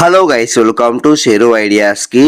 Hello guys welcome to Sheru ఐడియాస్కి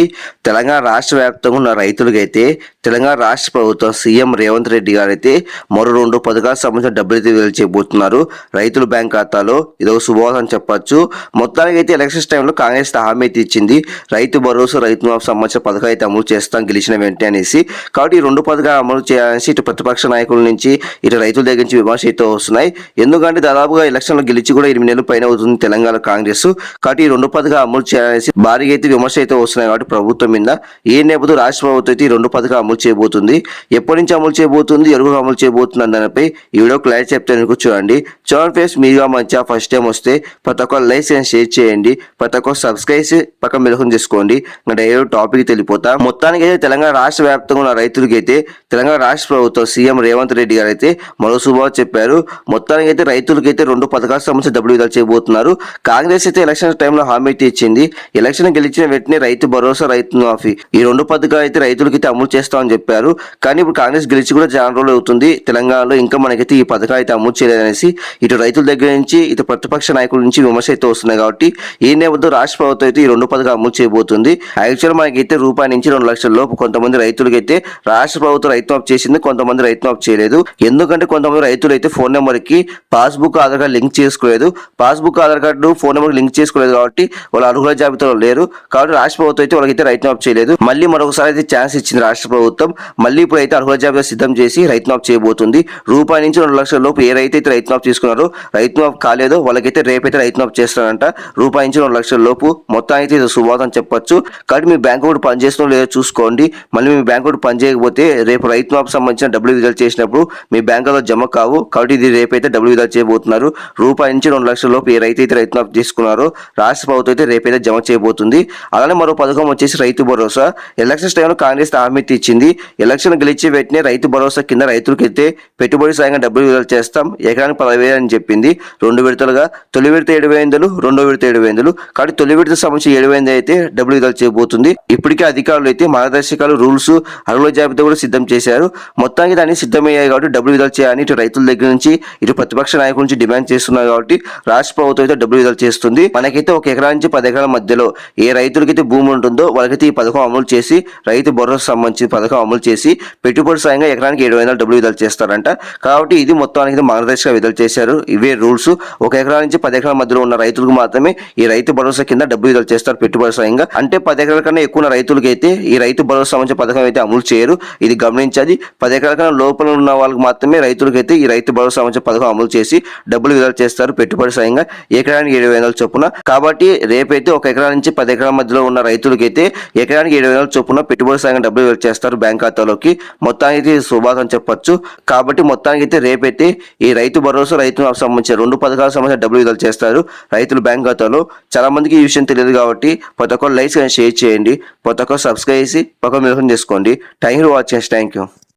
Telangana రాష్ట్ర వ్యాప్తంగా ఉన్న రైతులకైతే తెలంగాణ రాష్ట్ర ప్రభుత్వం సీఎం రేవంత్ రెడ్డి గారు అయితే మరో రెండు పథకాలకు సంబంధించిన డబ్బులు అయితే విడుదల చేయబోతున్నారు రైతుల బ్యాంక్ ఖాతాలో ఇది ఒక శుభవార్త అని చెప్పొచ్చు. మొత్తానికి అయితే ఎలక్షన్స్ టైంలో కాంగ్రెస్ హామీ అయితే ఇచ్చింది. రైతు భరోసా రైతు సంబంధించిన పథకాలు అయితే అమలు చేస్తాం గెలిచిన వెంటనే అనేసి. కాబట్టి ఈ రెండు పథకాలు అమలు చేయాలని ఇటు ప్రతిపక్ష నాయకుల నుంచి ఇటు రైతుల దగ్గర నుంచి విమర్శ అయితే వస్తున్నాయి. ఎందుకంటే దాదాపుగా ఎలక్షన్లో గెలిచి కూడా ఎనిమిది నెలలు పైన అవుతుంది తెలంగాణ కాంగ్రెస్. కాబట్టి ఈ రెండు పథకాలు అమలు చేయాలనేసి భారీగా అయితే విమర్శ అయితే వస్తున్నాయి కాబట్టి ప్రభుత్వం మీద. ఈ నేపథ్యంలో రాష్ట్ర ప్రభుత్వం అయితే ఈ రెండు పథకాలు అమలు చేయబోతుంది? ఎప్పటి నుంచి అమలు చేయబోతుంది? ఎరువులు అమలు చేయబోతుంది అన్న దానిపై ఈ వీడియో క్లారిటీ చెప్తాను చూడండి. చూడండి ఫేస్ మీరుగా మంచిగా ఫస్ట్ టైం వస్తే ప్రతి ఒక్క లైక్ అండ్ షేర్ చేయండి. ప్రతి ఒక్క సబ్స్క్రైబ్ పక్కన మెలకం చేసుకోండి. డైరెక్ట్ టాపిక్ తెలిపోతా మొత్తానికి అయితే తెలంగాణ రాష్ట్ర వ్యాప్తంగా ఉన్న రైతులకి అయితే తెలంగాణ రాష్ట్ర ప్రభుత్వం సీఎం రేవంత్ రెడ్డి గారు అయితే మరో శుభవార్త చెప్పారు. మొత్తానికి అయితే రైతులకి అయితే రెండు పథకాల సంబంధించి డబ్బులు విడుదల చేయబోతున్నారు. కాంగ్రెస్ అయితే ఎలక్షన్ టైంలో హామీ అయితే ఇచ్చింది. ఎలక్షన్ గెలిచిన వెంటనే రైతు భరోసా రైతు మాఫీ. ఈ రెండు పథకాలు అయితే రైతులకి అయితే అమలు చేస్తామని చెప్పారు. కానీ ఇప్పుడు కాంగ్రెస్ గెలిచి కూడా చాలా రోజులు అవుతుంది. తెలంగాణలో ఇంకా మనకైతే ఈ పథకాలు అయితే అమలు చేయలేదనేసి ఇటు రైతుల దగ్గర నుంచి ఇటు ప్రతిపక్ష నాయకుల నుంచి విమర్శ అయితే వస్తున్నాయి కాబట్టి ఈ నేపథ్యంలో రాష్ట్ర ప్రభుత్వం అయితే ఈ రెండు పథకాలు అమలు చేయబోతుంది. యాక్చువల్ మనకైతే రూపాయి నుంచి రెండు లక్షల లోపు కొంతమంది రైతులకి అయితే రాష్ట్ర ప్రభుత్వం రైతు మాఫ్ చేసింది కొంతమంది రైతు మాఫ్ చేయలేదు. ఎందుకంటే కొంతమంది రైతులు అయితే ఫోన్ నెంబర్కి పాస్బుక్ ఆధార్ కార్డు లింక్ చేసుకోలేదు. Passbook Aadhaar card phone number link చేసుకోలేదు కాబట్టి వాళ్ళ అర్హుల జాబితాలో లేరు. కాబట్టి రాష్ట్ర ప్రభుత్వం అయితే వాళ్ళకైతే రైతు మాఫ్ చేయలేదు. మళ్ళీ మరొకసారి అయితే ఛాన్స్ ఇచ్చింది రాష్ట్ర ప్రభుత్వం. మళ్ళీ ఇప్పుడు అయితే అర్హుల జాబితా సిద్ధం చేసి రైతు మాఫ్ చేయబోతుంది. రూపాయి నుంచి రెండు లక్షల లోపు ఏ రైతు అయితే రైతు మాఫ్ చేస్తున్నారు. రైతు మాఫ్ కాలేదో. వాళ్ళకైతే రేపైతే రైతు మాఫ్ చేస్తున్నారంట. రూపాయి నుంచి రెండు లక్షల లోపు మొత్తానికి ఇది శుభవార్త అని చెప్పొచ్చు. కాబట్టి మీ బ్యాంక్ కూడా పనిచేస్తుందో లేదో చూసుకోండి. మళ్ళీ మీ బ్యాంక్ కూడా పనిచేయకపోతే రేపు రైతు మాఫ్ సంబంధించిన డబ్బులు విడుదల చేసినప్పుడు మీ బ్యాంకులో జమ కావు. కాబట్టి ఇది రేపైతే డబ్బులు విడుదల చేయబోతున్నారు. రూపాయి నుంచి రెండు లక్షల లోపు ఏ రైతు అయితే రైతు మాఫ్ తీసుకున్నారో రాష్ట్ర ప్రభుత్వం అయితే రేపైతే జమ చేయబోతుంది. అలానే మరో పథకం వచ్చేసి రైతు భరోసా. ఎలక్షన్స్ టైంలో కాంగ్రెస్ హామీ ఇచ్చింది. ఎలక్షన్ గెలిచి వెంటనే రైతు భరోసా కింద రైతులకైతే అయితే పెట్టుబడి సాయంగా డబ్బులు విడుదల చేస్తాం. ఎకరానికి పదవేలు అని చెప్పింది. రెండు విడతలుగా తొలి విడత ఏడు వేలు రెండో విడత ఏడు వేలు కాబట్టి తొలి విడత సంబంధించి ఏడు వేలు అయితే డబ్బులు విడుదల చేయబోతుంది. ఇప్పటికే అధికారులు అయితే మార్గదర్శకాలు రూల్స్ అరువుల జాబితా కూడా సిద్ధం చేశారు. మొత్తానికి దాన్ని సిద్ధమయ్యాయి కాబట్టి డబ్బులు విడుదల చేయాలని ఇటు రైతుల దగ్గర నుంచి ఇటు ప్రతిపక్ష నాయకుల నుంచి డిమాండ్ చేస్తున్నారు కాబట్టి రాష్ట్ర ప్రభుత్వం అయితే డబ్బులు విడుదల చేస్తుంది. మనకైతే ఒక ఎకరా నుంచి పది ఎకరాల మధ్యలో ఏ రైతులకైతే భూమి ఉంటుందో వాళ్ళకైతే ఈ పథకం అమలు చేసి రైతు భరోసా సంబంధించి పథకం అమలు చేసి పెట్టుబడి సాయంగా ఎకరానికి ఏడు వందల డబ్బులు విడుదల చేస్తారంట. కాబట్టి ఇది మొత్తానికి మార్గదర్శక విడుదల చేశారు. ఇవే రూల్స్. ఒక ఎకరా నుంచి పది ఎకరాల మధ్యలో ఉన్న రైతులకు మాత్రమే ఈ రైతు భరోసా కింద డబ్బు విడుదల చేస్తారు పెట్టుబడి సాయంగా అంటే పది ఎకరాల కన్నా ఎక్కువ రైతులకు అయితే ఈ రైతు భరోసా సంబంధించిన పథకం అయితే అమలు చేయరు. ఇది గమనించాలి. పది ఎకరాల కన్నా లోపల ఉన్న వాళ్ళకి మాత్రమే రైతులకైతే ఈ రైతు భరోసా సంబంధించిన పథకం అమలు చేసి డబ్బులు విడుదల చేస్తారు పెట్టుబడి సాయంగా ఎకరానికి ఏడు వేల చొప్పున. కాబట్టి రేపైతే ఒక ఎకరా నుంచి పది ఎకరాల మధ్యలో ఉన్న రైతులకైతే ఎకరానికి ఏడు వేల చొప్పున పెట్టుబడి సాయంగా డబ్బులు విడుదల చేస్తారు బ్యాంక్ ఖాతాలోకి. మొత్తానికి శుభాకం చెప్పొచ్చు. కాబట్టి మొత్తానికి అయితే రేపైతే ఈ రైతు భరోసా రైతులకు సంబంధించిన రెండు పథకాలకు సంబంధించిన డబ్బులు విడుదల చేస్తారు. రైతులు బ్యాంక్ ఖాతాలో చాలా మందికి ఈ విషయం తెలియదు కాబట్టి ప్రతి ఒక్కరు లైక్స్ షేర్ చేయండి. ప్రతి ఒక్కరు సబ్స్క్రైబ్ చేసి పక్క మెలకం చేసుకోండి. Thank you watching. Thank you.